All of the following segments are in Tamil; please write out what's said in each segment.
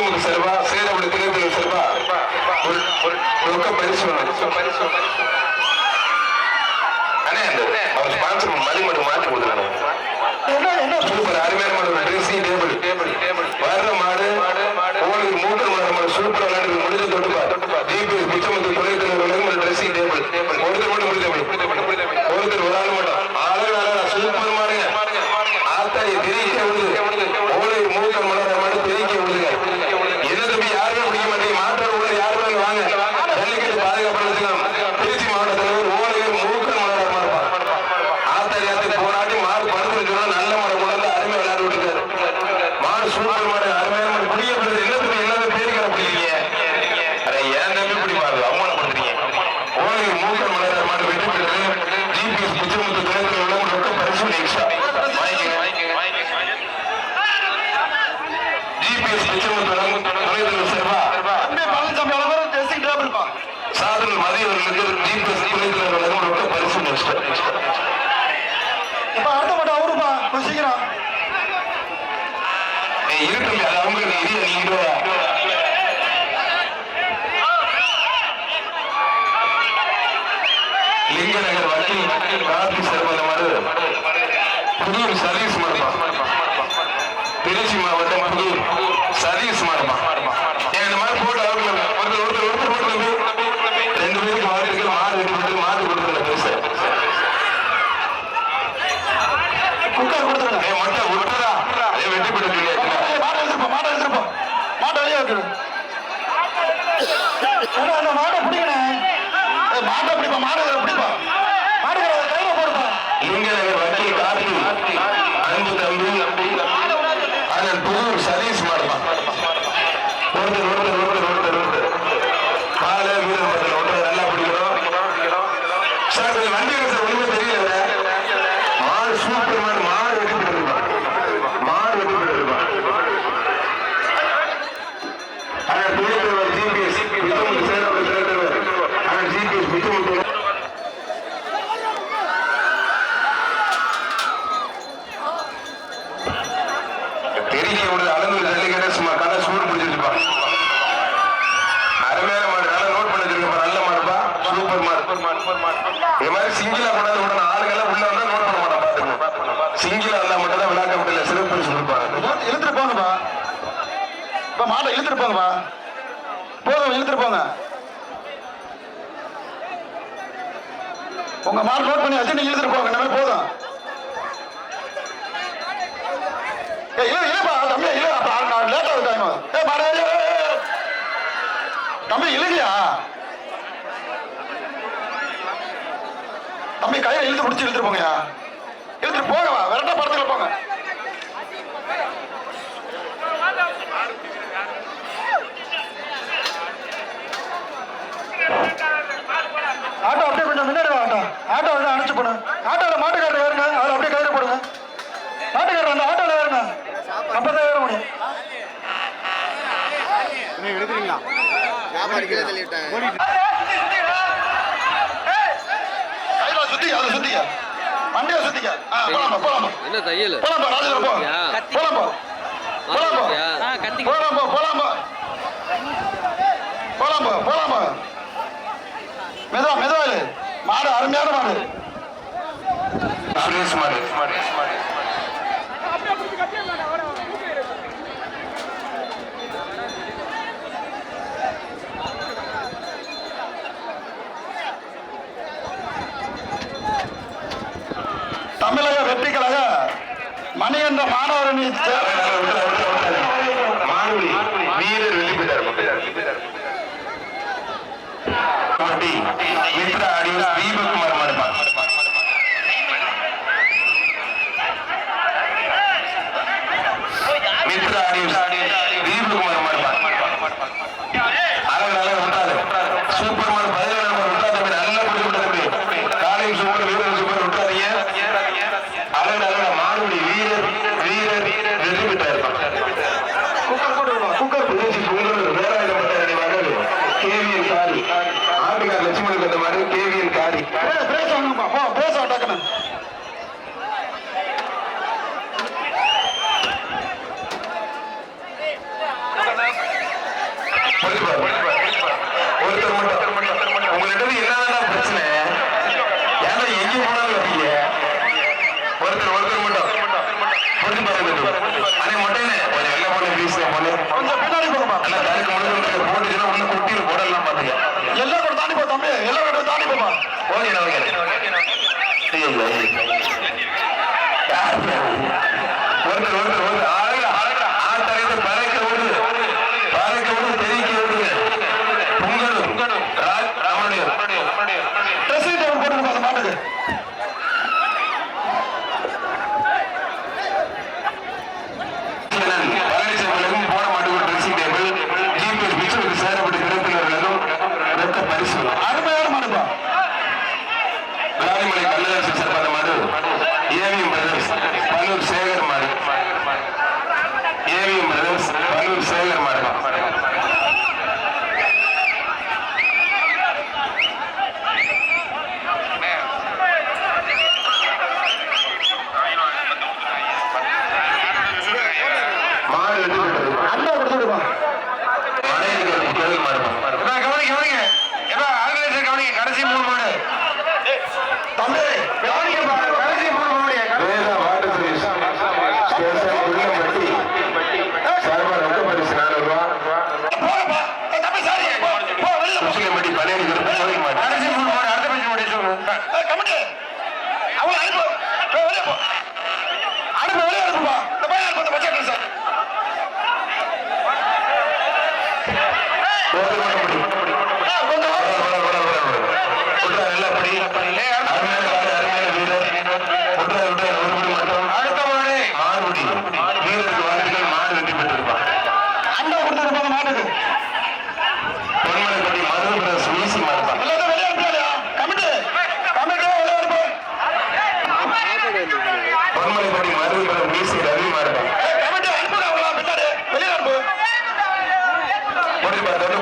ದೇಶಮುಖ ಸರ್ವ ಸೇರವಳ ತಿರುಗುವ ಸರ್ವ ಲೋಕ ಪರಿಶ್ರಮ ಅನೇ ಅಂದ್ರೆ ಅವ್ರ ಸ್ಪಾನ್ಸರ್ ಮಲಿ ಮಾಡಿ ಮಾತು ಕೊಡ್ತಾರೆ ಸೂಪರ್ ಆರ್ಮಿ ಮಾಡಿ ಡ್ರೆಸ್ ಟೇಬಲ್ ಟೇಬಲ್ ವಾರ ಮಾಡು லிங்கநகர் வட்டி காபி சர்வலமாறு புதூர் சர்வீஸ் மாடுமா திருச்சி இந்த மாதிரி போட்டு அவர்கள் ஒருத்தர் ரெண்டு பேருக்கு மாடு இருக்கு மாடு இருக்கு மாடு கொடுத்துருங்க. பெருசு குக்கர் கொடுத்துருங்க இருக்கணும் அந்த மாட்டை பிடிக்கணும். மாட்டை பிடிப்பா மாடுகளை பிடிப்பா மாடுகளை கையில போடுப்பா இவங்க தம்பி இல்லையா தம்பி கையை இழுத்து பிடிச்சி இழுத்துட்டு போங்கயா இழுத்துட்டு போங்க விரட்ட படத்துல போங்க. ஆட்டோ அப்படியே கொஞ்சம் முன்னாடி ஆட்டோ. ஆட்டோ வந்து அனுப்பிச்சு போடு. ஆட்டோவில் மாட்டுக்காரர் வேறுங்க அதில் அப்படியே கயிறு போடுங்க. மாட்டுக்காரர் அந்த ஆட்டோவில் வேறுங்க. அப்போ தான் ஏற முடியும். எடுக்கிறீங்களா? என்ன தையல்? மெதுவா மெதுவா மாடு அருமையான மாடு. சுரேஷ் மாடு மணி என்ற மாணவரணி மாணவி வீரர் வெளிப்பிட்டார் தீபகுமார் ரொக்க பரிசு சொல்லுங்க முடிப்பா, தொடுப்பா.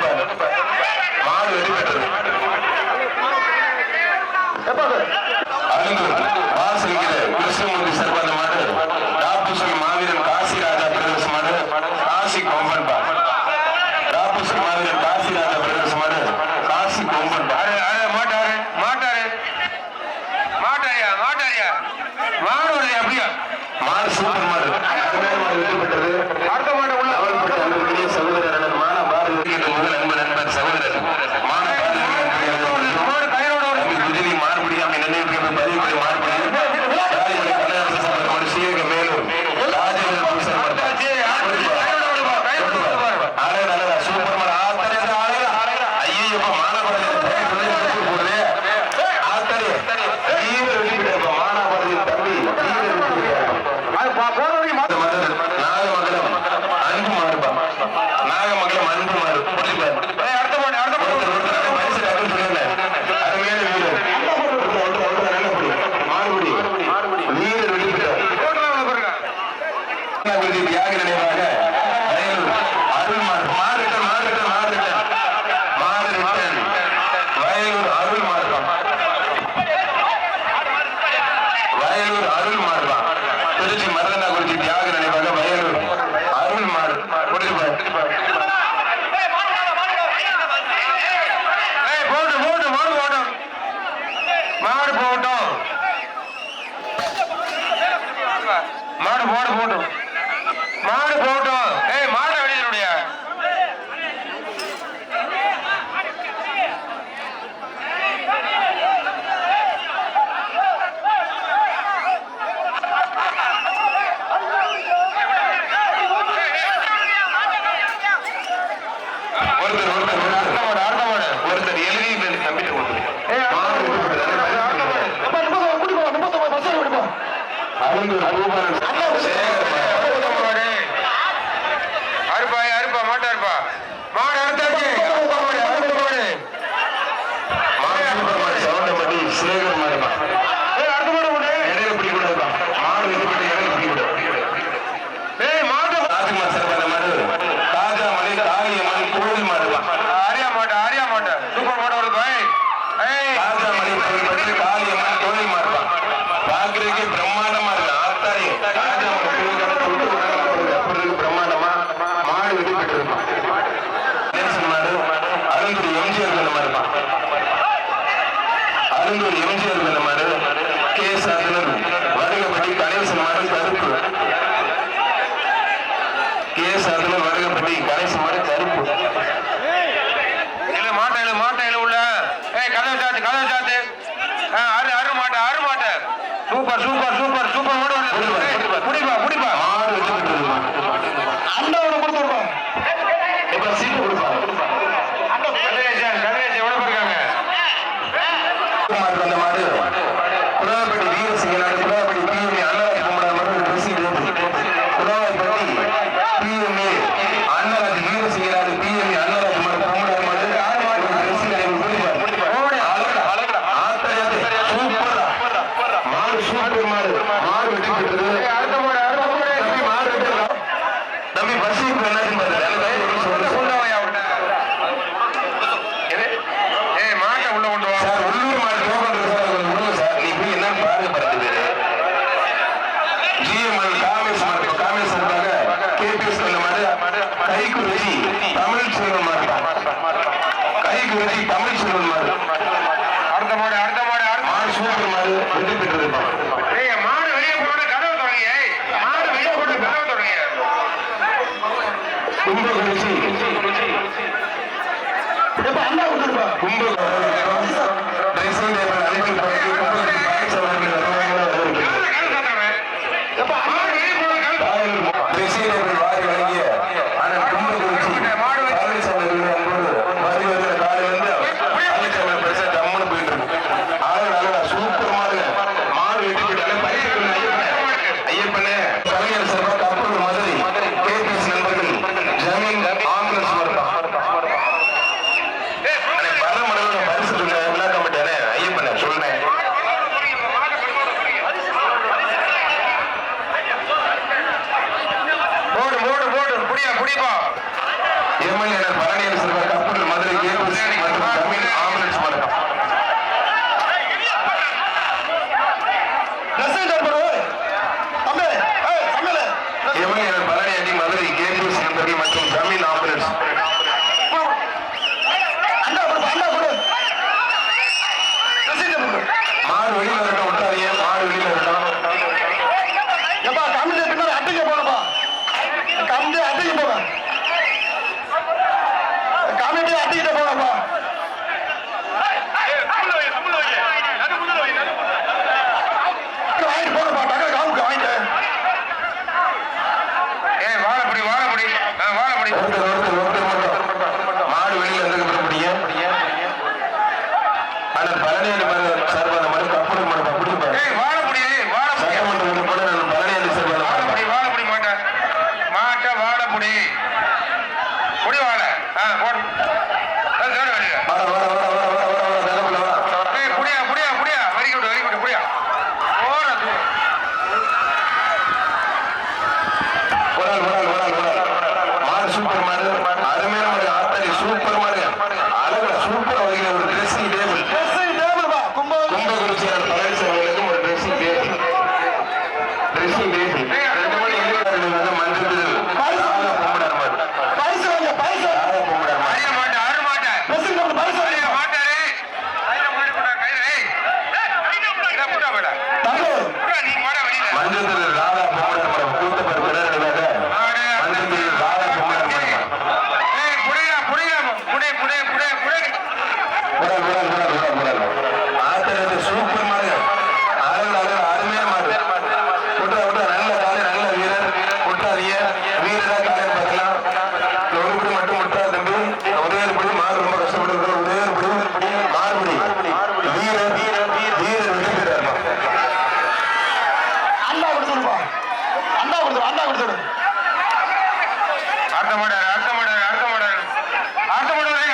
ಮಾತಾಡ್ತಾನೆ கருப்பு கேஸ் அதுல வருகப்படி கடைசி மாதிரி கருப்பு இல்ல மாட்டா இல்ல இல்ல உள்ள ஏய் கதவு சாத்து கதவு சாத்து அரு அரு மாட்டா அரு சூப்பர் சூப்பர் சூப்பர் சூப்பர் ஓடு முடிப்பா ஆண் பெருமாள் ஆறு வெற்றி பெற்றது. பழனி அணி மதுரை கேபிஎஸ் எம்பி மற்றும் தமிழ் ஆம்புலன்ஸ். ஆனால் பழனியில் ஆட்டப்படுவது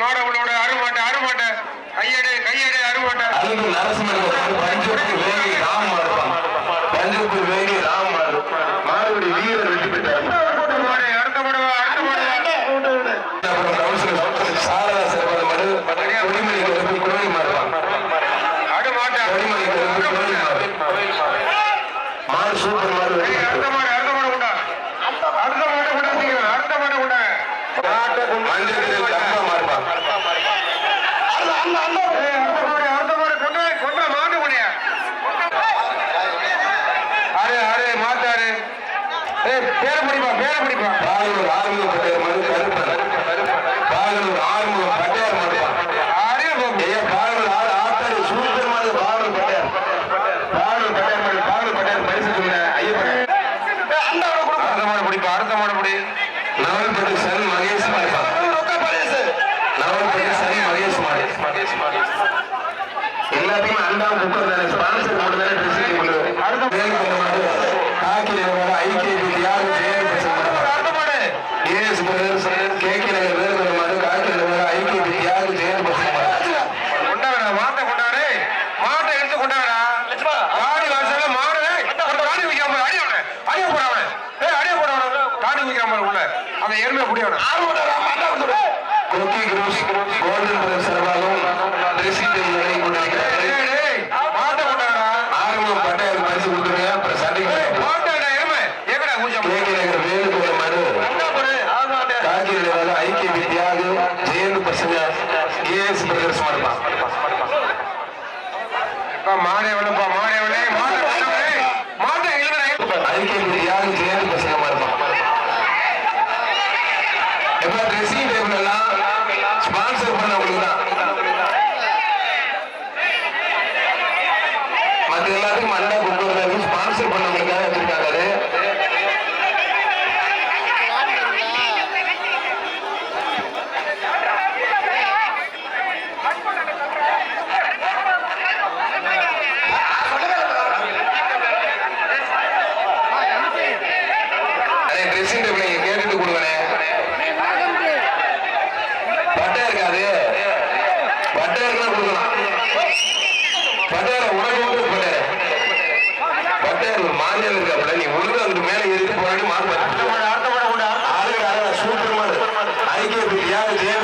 மாடவனோட அருமாட்ட அருமாட்ட கையடு கையடு அருமாட்ட நரசிம்மன் பஞ்சு ராம இருப்பாங்க பாலூர் ஆறுமுக பட்டையர் மனு கருப்பன் பாலூர் ஆறுமுக பட்டையர் மனு ட்ரெஸ்ஸிங் டேபிள் எல்லாம் ஸ்பான்சர் பண்ணவங்களுக்கு தான் அதாவது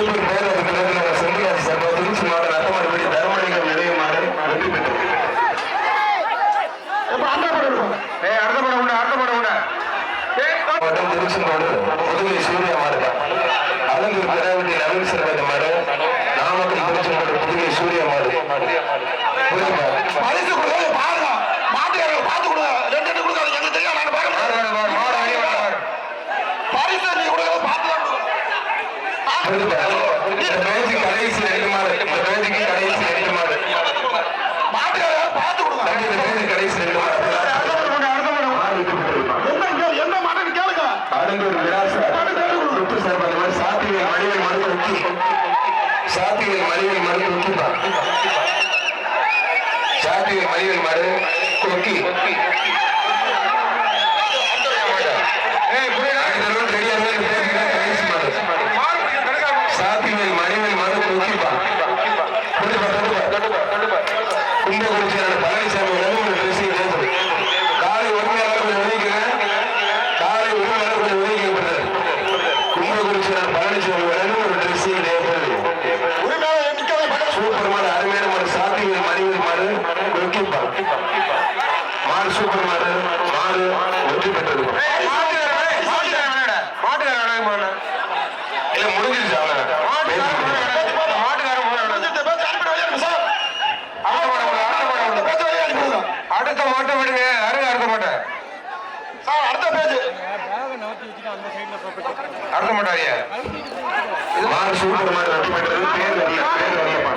வேலூர் பேரது தலைவர் செம்பியாசி சர்வத்தில் சுமார் ரத்தமடிப்படி தர்மலிங்கம் நிலையமாறு வெற்றி பெற்றது புதுவை சூர்யா மாறுதான் அலங்கூர் பேராவட்டி நவீன் சர்வதி மாறு நாமக்கல் திருச்செங்கோடு புதுவை சூர்யா மாறு அடங்கூர் விலாசர் சுற்று சார் அந்த மாதிரி சாத்தியை மடிவை மறுத்து வைக்கி சாத்தியை மடிவை மறுத்து வைக்கிப்பா மறக்க மாட்டாங்க இது மாதிரி சூப்பர் மாதிரி பேர் வரல பேர் வரல.